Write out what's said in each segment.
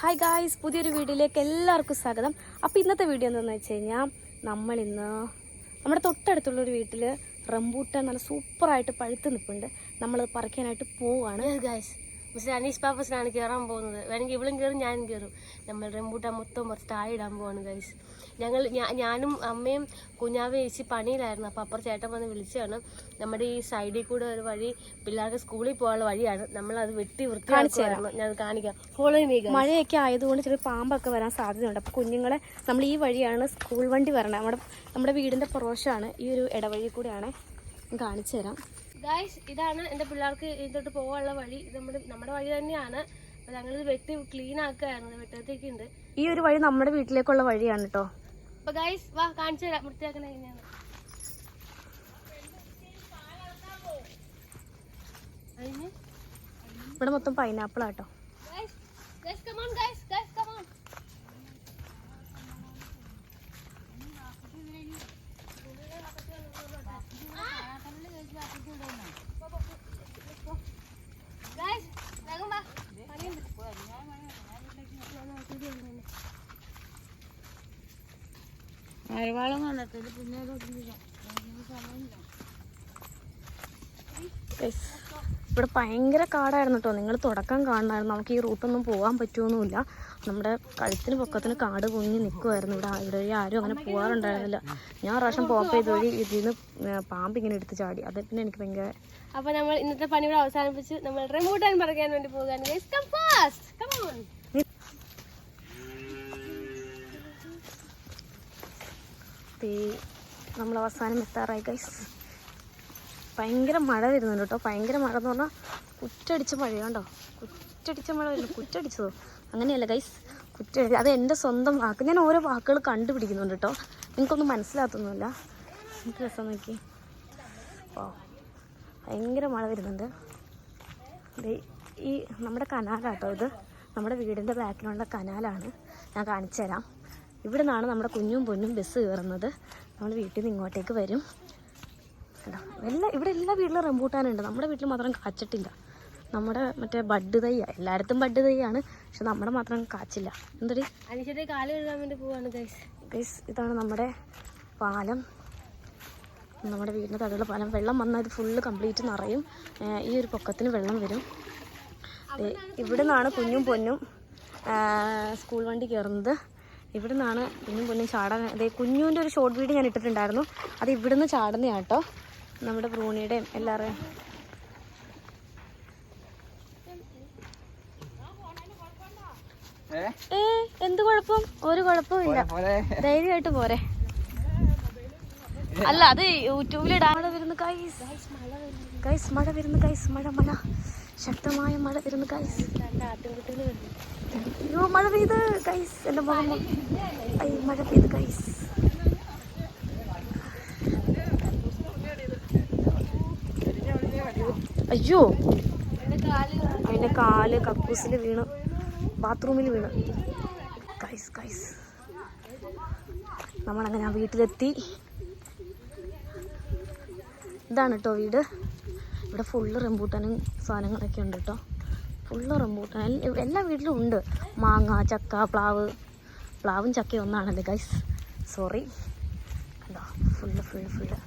Hi guys പുതിയൊരു വീഡിയോയിലേക്ക് എല്ലാവർക്കും സ്വാഗതം. അപ്പോൾ ഇന്നത്തെ വീഡിയോ എന്താണെന്ന് വെച്ച് കഴിഞ്ഞാൽ നമ്മളിന്ന് നമ്മുടെ തൊട്ടടുത്തുള്ളൊരു വീട്ടിൽ റംബൂട്ടാൻ നല്ല സൂപ്പറായിട്ട് പഴുത്ത് നിൽപ്പുണ്ട്. നമ്മളത് പറിക്കാനായിട്ട് പോവുകയാണ് ഗായ്സ് മിസ്റ്റർ അനീഷ് പാപ്പസിനാണ് കയറാൻ പോകുന്നത്. വേണമെങ്കിൽ ഇവളും കയറും ഞാനും കയറും നമ്മൾ റംബൂട്ടാൻ മൊത്തം കുറച്ച് താഴെ ഇടാൻ പോവാണ് ഗൈസ് ഞങ്ങൾ ഞാനും അമ്മയും കുഞ്ഞാവ് ചേച്ചി പണിയിലായിരുന്നു. അപ്പോൾ അപ്പുറം ചേട്ടൻ വന്ന് വിളിച്ചതാണ്. നമ്മുടെ ഈ സൈഡിൽ കൂടെ ഒരു വഴി പിള്ളേർക്ക് സ്കൂളിൽ പോകാനുള്ള വഴിയാണ്. നമ്മൾ അത് വെട്ടി വൃത്തിയാക്കിയായിരുന്നു ഞാൻ കാണിക്കാം. ഫോളോ മഴയൊക്കെ ആയതുകൊണ്ട് ചെറിയ പാമ്പൊക്കെ വരാൻ സാധ്യതയുണ്ട്. അപ്പോൾ കുഞ്ഞുങ്ങളെ നമ്മൾ ഈ വഴിയാണ് സ്കൂൾ വണ്ടി വരണത്. നമ്മുടെ നമ്മുടെ വീടിന്റെ പുറവശമാണ് ഈ ഒരു ഇടവഴി കൂടെയാണ് കാണിച്ചു തരാം. ഗായ്സ് ഇതാണ് എന്റെ പിള്ളേർക്ക് ഇതിലോട്ട് പോകാനുള്ള വഴി. നമ്മുടെ നമ്മുടെ വഴി തന്നെയാണ്. ഞങ്ങളിത് വെട്ടി ക്ലീൻ ആക്കുകയായിരുന്നു വെട്ടത്തേക്കുണ്ട് ഈ ഒരു വഴി നമ്മുടെ വീട്ടിലേക്കുള്ള വഴിയാണ് കേട്ടോ. അപ്പോൾ ഗൈസ് വാ കാണിച്ചു തരാം. വൃത്തിയാക്കുന്ന എങ്ങനെയാണ്. ഇവിടെ മൊത്തം പൈനാപ്പിൾ ആട്ടോ. Guys, guys, come on, guys, Guys, ഇവിടെ ഭയങ്കര കാടായിരുന്നു കേട്ടോ നിങ്ങൾ തുടക്കം കാണണമായിരുന്നു. നമുക്ക് ഈ റൂട്ടൊന്നും പോകാൻ പറ്റുമൊന്നുമില്ല നമ്മുടെ കഴുത്തിന് പൊക്കത്തിന് കാട് പൊങ്ങി നിൽക്കുമായിരുന്നു ഇവിടെ ഇവിടെ വഴി ആരും അങ്ങനെ പോകാറുണ്ടായിരുന്നില്ല ഞാൻ പ്രാവശ്യം പോപ്പ് ചെയ്ത് വഴി ഇതിൽ നിന്ന് പാമ്പ് ഇങ്ങനെ എടുത്ത് ചാടി. അത് പിന്നെ എനിക്ക് ഭയങ്കര അപ്പൊ നമ്മൾ ഇന്നത്തെ പണി ഇവിടെ അവസാനിപ്പിച്ച് നമ്മൾ റിമൂട്ടാൻ പറയാൻ വേണ്ടി പോകാൻ നമ്മൾ അവസാനം എത്താറായി ഗൈസ് ഭയങ്കര മഴ വരുന്നുണ്ട് കേട്ടോ. ഭയങ്കര മഴ എന്ന് പറഞ്ഞാൽ കുറ്റടിച്ച മഴ കണ്ടോ? കുറ്റടിച്ച മഴ വരുന്നു. കുറ്റടിച്ചതോ? അങ്ങനെയല്ല ഗൈസ് കുറ്റടി അത് എന്റെ സ്വന്തം വാക്ക്. ഞാൻ ഓരോ വാക്കുകൾ കണ്ടുപിടിക്കുന്നുണ്ട് കേട്ടോ. നിങ്ങൾക്കൊന്നും മനസ്സിലാത്തൊന്നുമില്ല. എനിക്ക് രസം നോക്കി. ഓ ഭയങ്കര മഴ വരുന്നുണ്ട്. ഈ നമ്മുടെ കനാലാട്ടോ ഇത്. നമ്മുടെ വീടിന്റെ ബാക്കിലുള്ള കനാലാണ്. ഞാൻ കാണിച്ചു തരാം ഇവിടെ നിന്നാണ് നമ്മുടെ കുഞ്ഞും പൊന്നും ബസ് കയറുന്നത്. നമ്മൾ വീട്ടിൽ നിന്ന് ഇങ്ങോട്ടേക്ക് വരും. കണ്ടോ? എല്ലാ ഇവിടെ എല്ലാ വീട്ടിലും റംബൂട്ടാനുണ്ട് നമ്മുടെ വീട്ടിൽ മാത്രം കാച്ചിട്ടില്ല. നമ്മുടെ മറ്റേ ബഡ് തൈയാണ് എല്ലായിടത്തും ബഡ് തൈയാണ്. പക്ഷെ നമ്മുടെ മാത്രം കാച്ചില്ല. എന്തൊരു അനിശ്ചിത കാൽ കഴുകാൻ വേണ്ടി പോവാണ് ഗൈസ് ഗൈസ് ഇതാണ് നമ്മുടെ പാലം. നമ്മുടെ വീടിന്റെ തടയുള്ള പാലം. വെള്ളം വന്നാൽ ഇത് ഫുള്ള് കംപ്ലീറ്റ് നിറയും. ഈ ഒരു പൊക്കത്തിന് വെള്ളം വരും. ഇവിടെ നിന്നാണ് കുഞ്ഞും പൊന്നും സ്കൂൾ വണ്ടി കയറുന്നത്. ഇവിടെ നിന്നാണ് കുഞ്ഞും പൊന്നും ചാടാൻ. അതെ കുഞ്ഞുവിന്റെ ഒരു ഷോർട്ട് വീഡിയോ ഞാൻ ഇട്ടിട്ടുണ്ടായിരുന്നു. അത് ഇവിടുന്ന് ചാടുന്നതാട്ടോ നമ്മുടെ ഭ്രൂണിയുടെയും എല്ലാവരുടെയും. ഏ? എന്ത് കുഴപ്പം? ഒരു കുഴപ്പമില്ല ധൈര്യമായിട്ട് പോരെ. അല്ല അത് യൂട്യൂബിൽ ഇടാൻ മഴ വരുന്നു കൈസ് കൈസ് മഴ വരുന്നു കൈസ് മഴ മഴ. ശക്തമായ മഴ വരുന്നു ഗൈസ് അയ്യോ മഴ പെയ്ത് ഗൈസ് എന്റെ മുഖം അയ്യോ മഴ പെയ്ത് ഗൈസ് അയ്യോ അതിന്റെ കാൽ കക്കൂസിൽ വീണ്. ബാത്റൂമിൽ വീണ്. ഗൈസ് ഗൈസ് നമ്മളങ്ങനെ ആ വീട്ടിലെത്തി. ഇതാണ് കേട്ടോ വീട്. ഇവിടെ ഫുള്ള് റംബൂട്ടാനും സാധനങ്ങളൊക്കെ ഉണ്ട് കേട്ടോ ഫുള്ള് റംബൂട്ടാൻ എല്ലാ വീട്ടിലും ഉണ്ട്. മാങ്ങ ചക്ക പ്ലാവ്. പ്ലാവും ചക്കയും ഒന്നാണത് ഗൈസ് സോറി കണ്ടോ ഫുള്ള് ഫുള്ള് ഫുള്ള്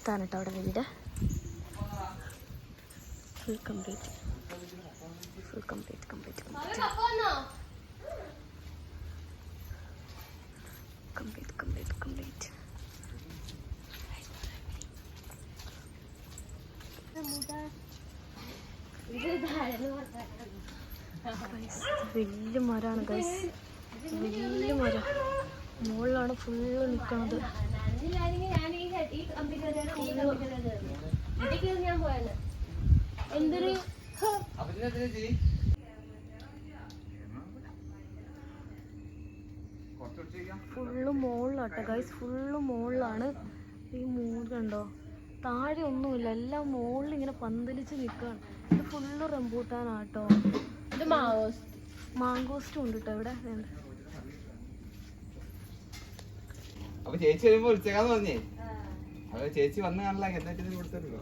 ഇതാണ് കേട്ടോ അവിടെ വീട്. Full complete full complete complete complete complete complete complete വലിയ മരമാണ് ഗൈസ് വലിയ മരം. മുകളിലാണ് ഫുള്ള് നിൽക്കുന്നത് എന്തൊരു ഫുള്ള് മുകളിലാട്ടോ ഗൈസ് ഫുള്ള് മുകളിലാണ്. ഈ മൂട് കണ്ടോ? താഴെ ഒന്നുമില്ല. എല്ലാം മുകളിൽ ഇങ്ങനെ പന്തലിച്ച് നിൽക്കുകയാണ് ഇത് ഫുള്ള് റംബൂട്ടാനാട്ടോ. ഇത് മാവോസ് മാങ്കോസ്റ്റും ഉണ്ട് കേട്ടോ ഇവിടെ. അപ്പൊ ചേച്ചി വരുമ്പോ വിളിച്ചേക്കാന്ന് പറഞ്ഞേ അപ്പൊ ചേച്ചി വന്ന കാണില്ല എന്താ കൊടുത്തല്ലോ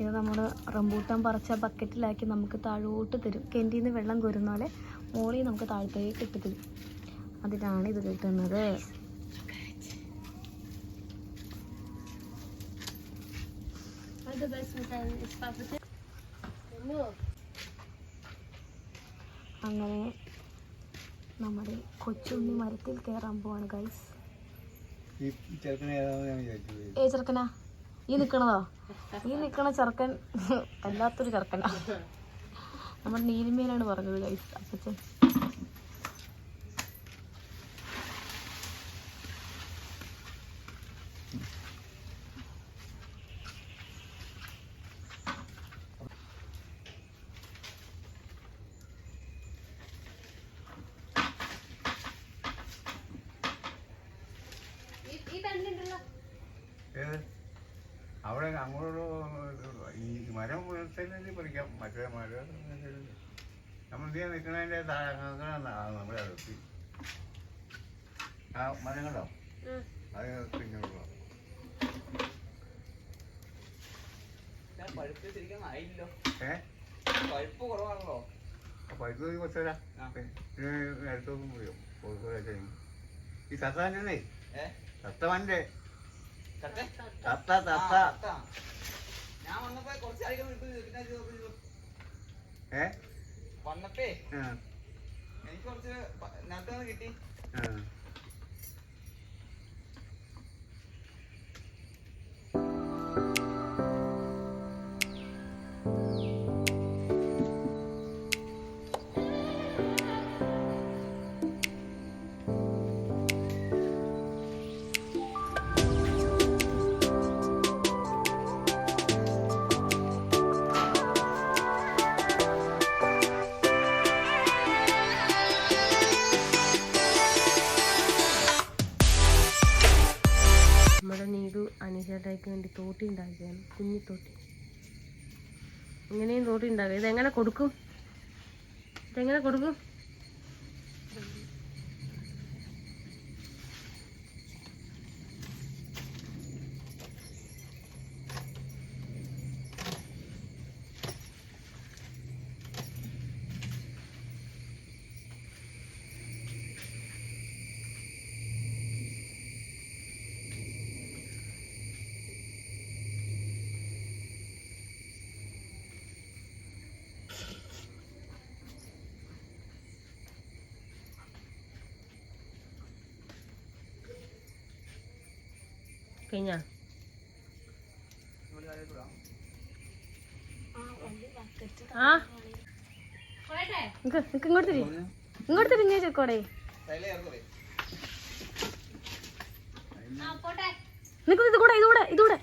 ഇത് നമ്മുടെ റംബൂട്ടാൻ പറിച്ച ബക്കറ്റിലാക്കി നമുക്ക് താഴോട്ട് തരും കെന്റിൽ നിന്ന് വെള്ളം കോരുന്ന പോലെ മോളിൽ നമുക്ക് താഴത്തേക്ക് ഇട്ട് തരും അതിനാണ് ഇത് കിട്ടുന്നത് the best with Chinese Papa. No. അങ്ങനെ നമ്മുടെ കൊച്ചുണ്ണി മരത്തിൽ കയറാൻ പോവാണ് ഗൈസ് ഏ ചെറുക്കനാ? ഈ നിക്കണതോ? ഈ നിക്കണ ചെറുക്കൻ അല്ലാത്തൊരു ചെറുക്കനാ. നമ്മുടെ നീലിമേനാണ് പറഞ്ഞത് ഗൈസ് അപ്പച്ചൻ. അങ്ങോട്ട് ഈ മരം പുലർത്തലിൽ പറിക്കാം. മറ്റേ മരം നമ്മൾ നീ നിൽക്കണതിന്റെ താഴെ നമ്മുടെ അതിർത്തി. ആ മരങ്ങളോ അത് ഇങ്ങോട്ടുള്ള പഴുപ്പ് കുറവാണല്ലോ. പഴുപ്പ് നേരത്തെ ഒന്നും പോയോ. കോഴിക്കോടൊക്കെ ഈ തത്തവന്റെ ചക്ക തത്ത തത്ത. ഞാൻ വന്നപ്പോ കുറച്ച് അധികം ഏ? വന്നപ്പേ എനിക്ക് കുറച്ച് നേരത്തെ കിട്ടി. നീതു അനീഷേട്ടായിക്ക് വേണ്ടി തോട്ടി ഉണ്ടാക്കിയാണ് കുഞ്ഞി തോട്ടി. ഇങ്ങനെയും തോട്ടി ഉണ്ടാക്കുക ഇതെങ്ങനെ കൊടുക്കും? ഇതെങ്ങനെ കൊടുക്കും? കഴിഞ്ഞാ ആ. ഇങ്ങോട്ട് തിരി. ഇങ്ങോട്ട് തിരിഞ്ഞേ ചെക്കോടെ തൈല ഇതുകൂടെ ഇതുകൂടെ ഇതുകൂടെ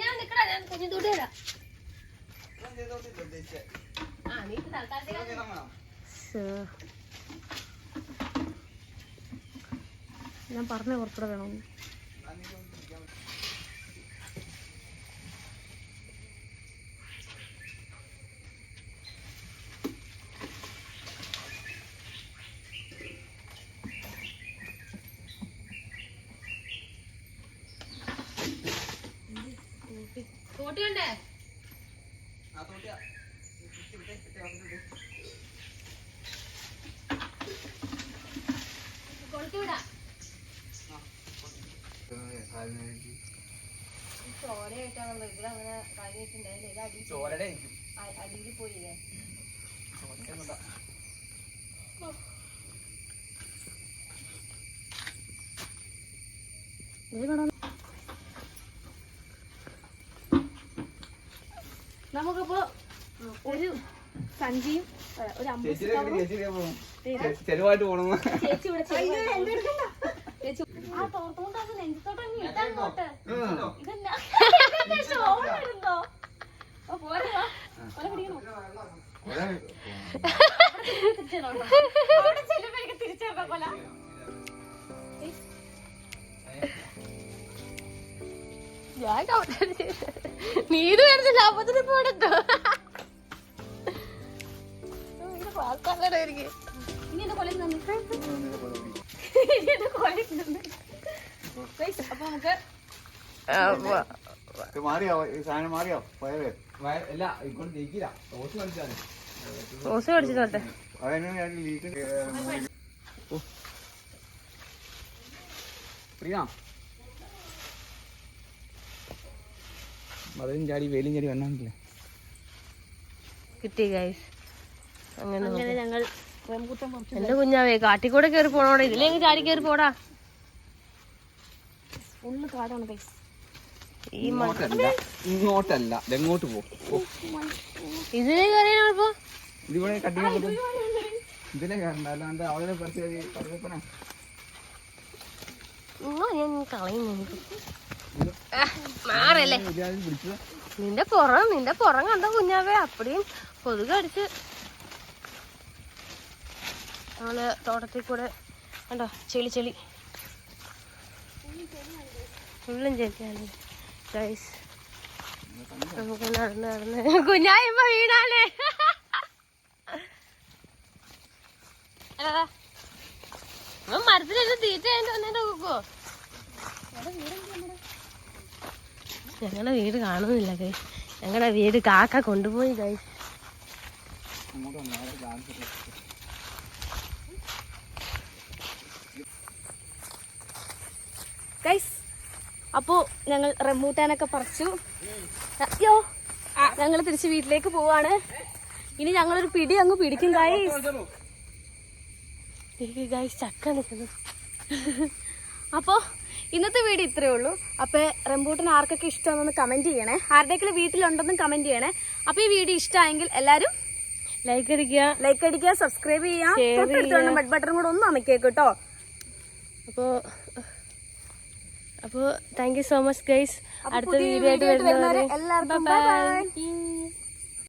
ഞാൻ പറഞ്ഞ കുറച്ചുകൂടെ തരാം ഞാൻ ചെയ്തോട്ടില്ല ഉദ്ദേശിച്ചേ ആ നീ ഇപ്പൊ തൽക്കാലത്തേക്ക് ഇതൊക്കെ ഇടാൻ വേണം. ശ്ശേ. ഞാൻ പറഞ്ഞ കുറച്ചുകൂടെ വേണമെന്ന് ഞാൻ നീ ഒന്ന് പിടിക്കാൻ പറ്റും. തോട്ടി ഉണ്ടേ ആ തോട്ടിയാ. ഇട്ട് വിട്ടേ, ഇട്ട് വന്നിട്ട് വിട്ടേ. കൊളുത്തി കണ്ടേ? ഇവിടെ അങ്ങനെ കഴിഞ്ഞിട്ടുണ്ടായില്ലേ ഇത് അടി ചോരയുടെ ആയിരിക്കും. അടിയിൽ പോയില്ലേ. ഇത് നമുക്കപ്പോ ഒരു സഞ്ചിയും ഒരു ചേച്ചിയുടെ പോണം. ചേച്ചി ഇവിടെ ചേച്ചി ആ അത് ഇട്ടാൻ ഇതെന്നാ? പോരെ പിടിക്കണോ അപ്പൊ നീ ഇത് മാറിയോ ലാഭത്തിന് പോടട്ടോ മാറിയോ പോയത് വയ- മതയും ചാടി വേലും ചാടി വന്നില്ല കിട്ടി ഗൈസ് അങ്ങനെ ഞങ്ങൾ എന്റെ കുഞ്ഞാവേ കാട്ടിക്കൂടെ കയറി പോണോടെ? ഇതിലേക്ക് ചാടി കയറി പോടാ. ഇങ്ങോട്ടല്ല ഇങ്ങോട്ടല്ല ഇതെങ്ങോട്ട് പോ പോ. ഇതിലേ കയറിയാണിപ്പോ ഇതിവിടെ ഇതിലെ കയറണ്ട അല്ലാണ്ട് അവിടെ പറിച്ച് കളയുന്നു. മാറല്ലേ? നിന്റെ പുറം നിന്റെ പുറം കണ്ട കുഞ്ഞാവേ അപ്പടിയും കൊതുക് അടിച്ച് നമ്മൾ തോട്ടത്തിൽ കൂടെ കണ്ടോ ചെളി ചെളി. ഫുള്ളും ചെളിയാണ്. നമുക്ക് നടന്ന് നടന്ന് കുഞ്ഞായ്മ വീണാലേ. മരത്തിലെല്ലാം തീറ്റ വന്നിട്ട് നോക്കുവോ ഞങ്ങളുടെ വീട് കാണുന്നില്ല കൈ ഞങ്ങളുടെ വീട് കാക്ക കൊണ്ടുപോയി കൈ ഗൈസ് അപ്പോൾ ഞങ്ങൾ റംബൂട്ടാനൊക്കെ പറിച്ചു. അയ്യോ ഞങ്ങൾ തിരിച്ച് വീട്ടിലേക്ക് പോവാണ്. ഇനി ഞങ്ങളൊരു പിടി അങ്ങ് പിടിക്കും ഗൈസ് ഗൈസ് ചക്ക നിൽക്കുന്നു. അപ്പോൾ ഇന്നത്തെ വീഡിയോ ഇത്രയേ ഉള്ളൂ. അപ്പോൾ റംബൂട്ടിന് ആർക്കൊക്കെ ഇഷ്ടമാണെന്ന് കമന്റ് ചെയ്യണേ. ആരുടെയൊക്കെ വീട്ടിലുണ്ടെന്നും കമന്റ് ചെയ്യണേ. അപ്പോൾ ഈ വീഡിയോ ഇഷ്ടമായെങ്കിൽ എല്ലാരും ലൈക്ക് അടിക്കുക. ലൈക്ക് അടിക്കുക സബ്സ്ക്രൈബ് ചെയ്യാം തൊട്ടടുത്തുള്ള ബെഡ് ബട്ടൺ കൂടെ ഒന്ന് അമക്കിയേക്ക് കേട്ടോ. അപ്പോൾ അപ്പോൾ thank you so much guys അടുത്ത വീഡിയോ ആയിട്ട് വരുന്നത് വരുന്നവരെ. എല്ലാവർക്കും. ബൈ